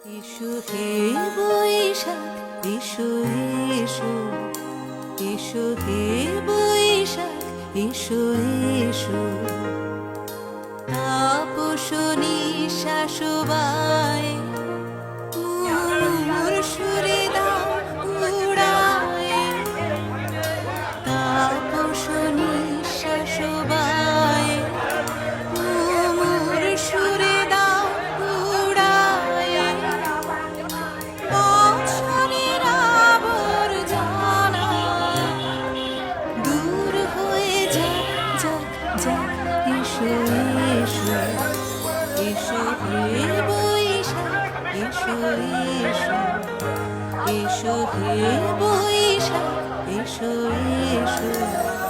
এসো হে বৈশাখ এসো এসো এসো হে বৈশাখ এসো এসো তাপস নিঃশ্বাসবায় এসো এসো এসো হে বৈশাখ এসো এসো এসো হে বৈশাখ এসো এসো।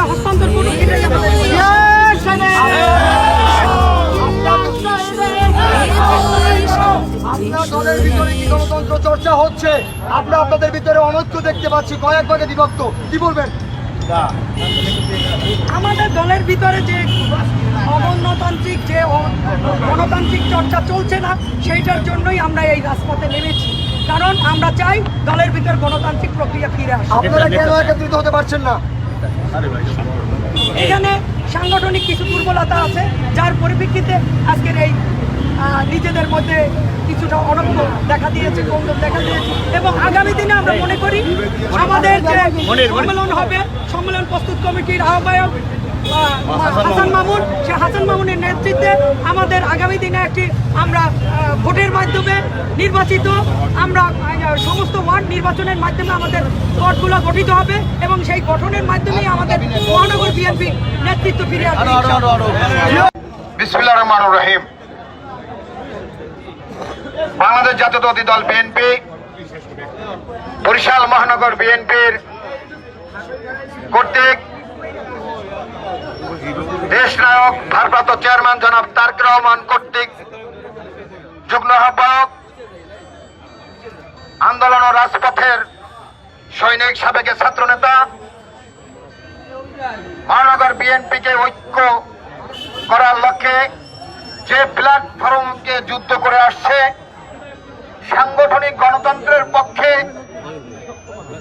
ক্ষমতা হস্তান্তর করুন এটাই আমাদের আপনার দলের ভিতরে কি গণতন্ত্র চর্চা হচ্ছে? আমরা আপনাদের ভিতরে অনৈক্য দেখতে পাচ্ছি। কয়েক ভাগে বিভক্ত। কি বলবেন? আমাদের দলের ভিতরে যে অগণতান্ত্রিক যে গণতান্ত্রিক চর্চা চলছে না সেইটার জন্যই আমরা এই রাজপথে নেমেছি। কারণ আমরা চাই দলের ভিতর গণতান্ত্রিক প্রক্রিয়া ফিরে আসে। আপনারা কেন একত্রিত হতে পারছেন না? এখানে সাংগঠনিক কিছু দুর্বলতা আছে যার পরিপ্রেক্ষিতে আজকের এই নিজেদের মধ্যে কিছুটা অনক্ষ দেখা দিয়েছে কৌন্দম দেখা দিয়েছে এবং আগামী দিনে আমরা মনে করি আমাদের যে সম্মেলন হবে সম্মেলন প্রস্তুত কমিটির আহ্বায়ক আহ, হাসান মামুন সে হাসান মামুনের নেতৃত্বে আমাদের আগামী দিনে একটি আমরা ভোটের মাধ্যমে নির্বাচিত আমরা সমস্ত ওয়ার্ড নির্বাচনের মাধ্যমে আমাদের ওয়ার্ডগুলো গঠিত হবে এবং সেই গঠনের মাধ্যমেই আমাদের মহানগর বিএনপি নেতৃত্ব ফিরে আসবে ইনশাআল্লাহ। বিসমিল্লাহ রহমান রহিম বাংলাদেশ জাতীয়তাবাদী দল বিএনপি বরিশাল মহানগর বিএনপির কর্তৃক দেশ নায়ক, ভারপ্রাপ্ত চেয়ারম্যান জনাব তারেক রহমান কর্তৃক যুগ্ম আহ্বায়ক, আন্দোলন ও রাজপথের সৈনিক সাবেকের ছাত্রনেতা, মহানগর বিএনপিকে ঐক্য করার লক্ষ্যে যে প্ল্যাটফর্মকে যুদ্ধ করে আসছে, সাংগঠনিক গণতন্ত্রের পক্ষে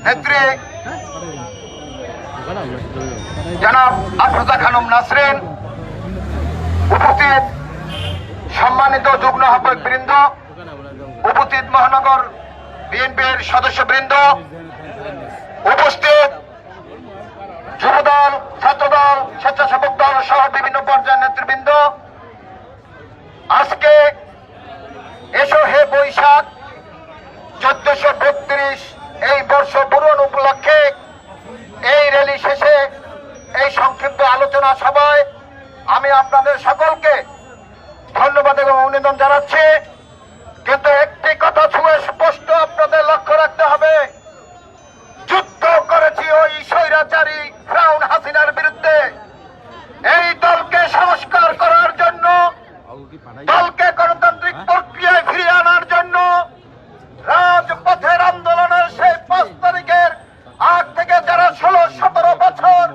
নেত্রী জনাব। আফরোজা খানম নাসরেন, উপস্থিত সম্মানিত যুগ্ম আহ্বায়ক বৃন্দ, উপস্থিত মহানগর বিএনপির সদস্য বৃন্দ উপস্থিত যুবদল, ছাত্রদল, স্বেচ্ছাসেবক আপনাদের সকলকে ধন্যবাদ এবং অভিনন্দন জানাচ্ছি। কিন্তু একটি কথা ছুঁয়ে স্পষ্ট আপনাদের লক্ষ্য রাখতে হবে। যুদ্ধ করেছি ওই স্বৈরাচারী ফ্রাউন হাসিনার বিরুদ্ধে। এই দলকে সংস্কার করার জন্য দলকে গণতান্ত্রিক প্রক্রিয়ায় ফিরিয়ে আনার জন্য রাজপথের আন্দোলনের সেই পাঁচ তারিখের আগ থেকে যারা ষোলো সতেরো বছর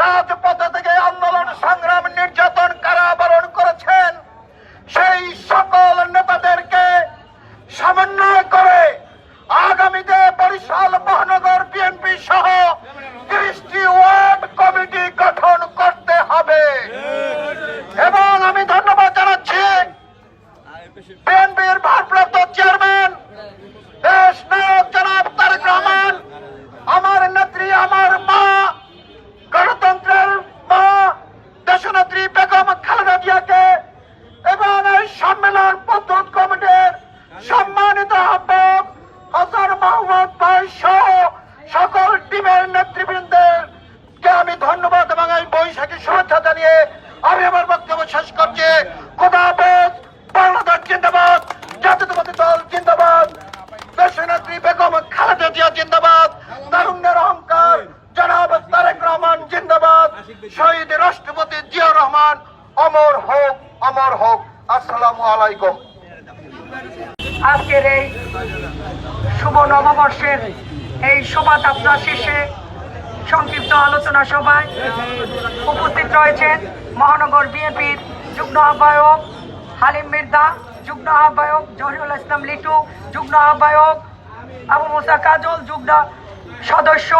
রাজপথে থেকে আন্দোলন সংগ্রাম নির্যাতন কারাবরণ করেছেন সেই সকল নেতাদেরকে সমন্বয় করে আগামীতে বরিশাল মহানগর বিএনপি সহ তিরিশটি ওয়ার্ড কমিটি গঠন করতে হবে এবং আমি ধন্যবাদ জানাচ্ছি বিএনপির ভারপ্রাপ্ত চেয়ারম্যান দেশ নায়ক জনাব তারেক রহমান আমার নেত্রী আমার মা গণতন্ত্রের মা দেশনেত্রী বেগম খালেদা জিয়াকে এবং এই সম্মেলন পদ্ধত কমিটির সম্মানিত আহ্বায়ক হাসান মোহাম্মদ ভাই সহ সকল টিমের নেতৃবৃন্দের আমি ধন্যবাদ এবং আমি বৈশাখী শুভেচ্ছা জানিয়ে আমি আমার বক্তব্য শেষ করছি। খোদা বাংলাদেশ জিন্দাবাদ দল জিন্দাবাদ। দেশনেত্রী বেগম খালেদা জিয়া জিন্দাবাদ তারুণ্যের অহংকার জনাব তারেক রহমান জিন্দাবাদ শহীদ রাষ্ট্রপতি জিয়া রহমান অমর হোক অমর হোক আসসালামু আলাইকুম আজকের এই শুভ নববর্ষের এই শোভাযাত্রা শেষে সংক্ষিপ্ত আলোচনা সভায় উপস্থিত রয়েছেন মহানগর বিএনপির যুগ্ম আহ্বায়ক হালিম মির্দা, যুগ্ম আহ্বায়ক জহিরুল ইসলাম লিটু, যুগ্ম আহ্বায়ক আবু মুসা কাজল, যুগ্ম সদস্য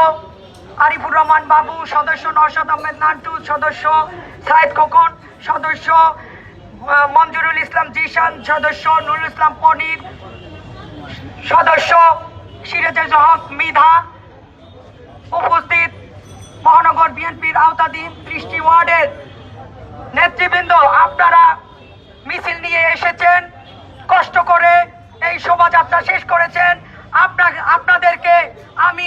আরিফুর রহমান বাবু, সদস্য নরসদ আহমেদ নান্টু, সদস্য সাইদ খোকন, সদস্য মঞ্জুরুল ইসলাম জিশান, সদস্য নুরুল ইসলাম পনির, সদস্য সিরাজুল হক মিধা, উপস্থিত মহানগর বিএনপির আওতাধীন ত্রিশটি ওয়ার্ডের নেতৃবৃন্দ, আপনারা মিছিল নিয়ে এসেছেন, কষ্ট করে এই শোভাযাত্রা শেষ করেছেন। আপনার আপনাদেরকে আমি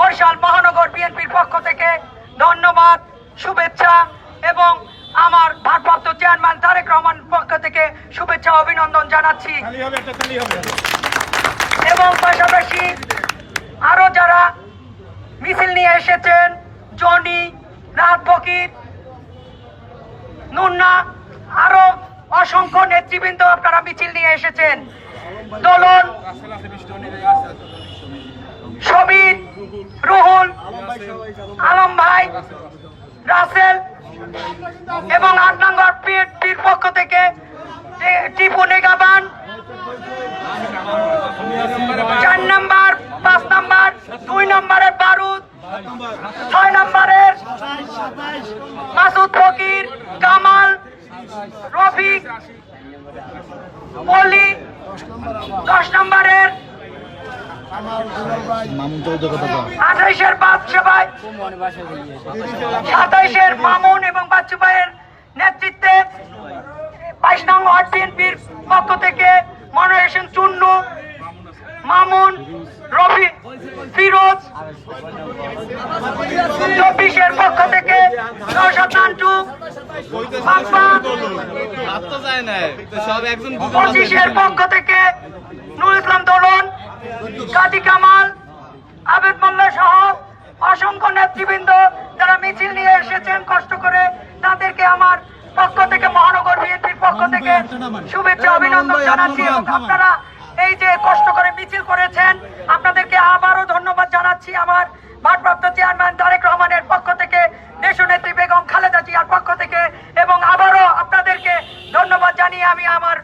বরিশাল মহানগর বিএনপির পক্ষ থেকে ধন্যবাদ, শুভেচ্ছা এবং আমার ভারপ্রাপ্ত চেয়ারম্যান তারেক রহমান পক্ষ থেকে শুভেচ্ছা, অভিনন্দন জানাচ্ছি। এবং পাশাপাশি আরও যারা মিছিল নিয়ে এসেছেন, জনি, রাত ফকির, নুন্না, আরও অসংখ্য নেতৃবৃন্দ আপনারা মিছিল নিয়ে এসেছেন। দোলন সবির রুহুল, আলম ভাই, রাসেল এবং আট নম্বর পিএটির পক্ষ আঠাইশের বাদশা ভাই সাতাইশের মামুন এবং বাচ্চু ভাইয়ের নেতৃত্বে বাইশ নং ওয়ার্ড বিএনপির পক্ষ থেকে মনোরেশন চুন্নু, মামুন, রবি, ফিরোজ। চব্বিশের পক্ষ থেকে নৌসাদ নান্টু পঁচিশের পক্ষ থেকে নুর ইসলাম দোলন, কাজী কামাল আবেদ মোল্লা সহ অসংখ্য নেতৃবৃন্দ যারা মিছিল নিয়ে এসেছেন কষ্ট করে তাদেরকে আমার পক্ষ থেকে মহানগর বিএনপির পক্ষ থেকে শুভেচ্ছা অভিনন্দন জানাচ্ছি এবং আপনারা এই যে কষ্ট করে মিছিল করেছেন আপনাদেরকে আবারও ধন্যবাদ জানাচ্ছি আমার ভারপ্রাপ্ত চেয়ারম্যান তারেক রহমানের পক্ষ থেকে দেশনেত্রী বেগম খালেদা জিয়ার পক্ষ থেকে এবং আবারও আপনাদেরকে ধন্যবাদ জানিয়ে আমি আমার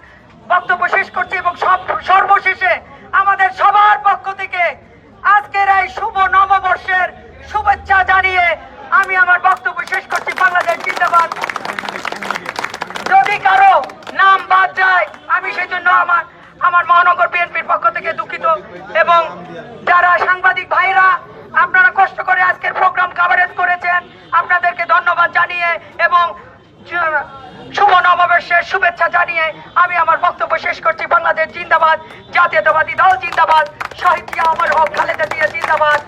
বক্তব্য শেষ করছি এবং সব সর্বশেষে আমাদের সবার পক্ষ থেকে আজকের এই শুভ নববর্ষের শুভেচ্ছা জানিয়ে আমি আমার বক্তব্য বিএনপির পক্ষ থেকে দুঃখিত এবং যারা সাংবাদিক ভাইরা আপনারা কষ্ট করে আজকের প্রোগ্রাম কাভারেজ করেছেন আপনাদেরকে ধন্যবাদ জানিয়ে এবং শুভ নববর্ষের শুভেচ্ছা জানিয়ে আমি আমার বক্তব্য শেষ করছি। বাংলাদেশ জিন্দাবাদ, জাতীয়তাবাদী দল জিন্দাবাদ, শহীদ জিয়া অমর হক, খালেদা জিয়া জিন্দাবাদ।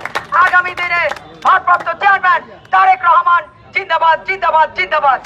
আগামী দিনে ভারপ্রাপ্ত চেয়ারম্যান তারেক রহমান জিন্দাবাদ জিন্দাবাদ জিন্দাবাদ।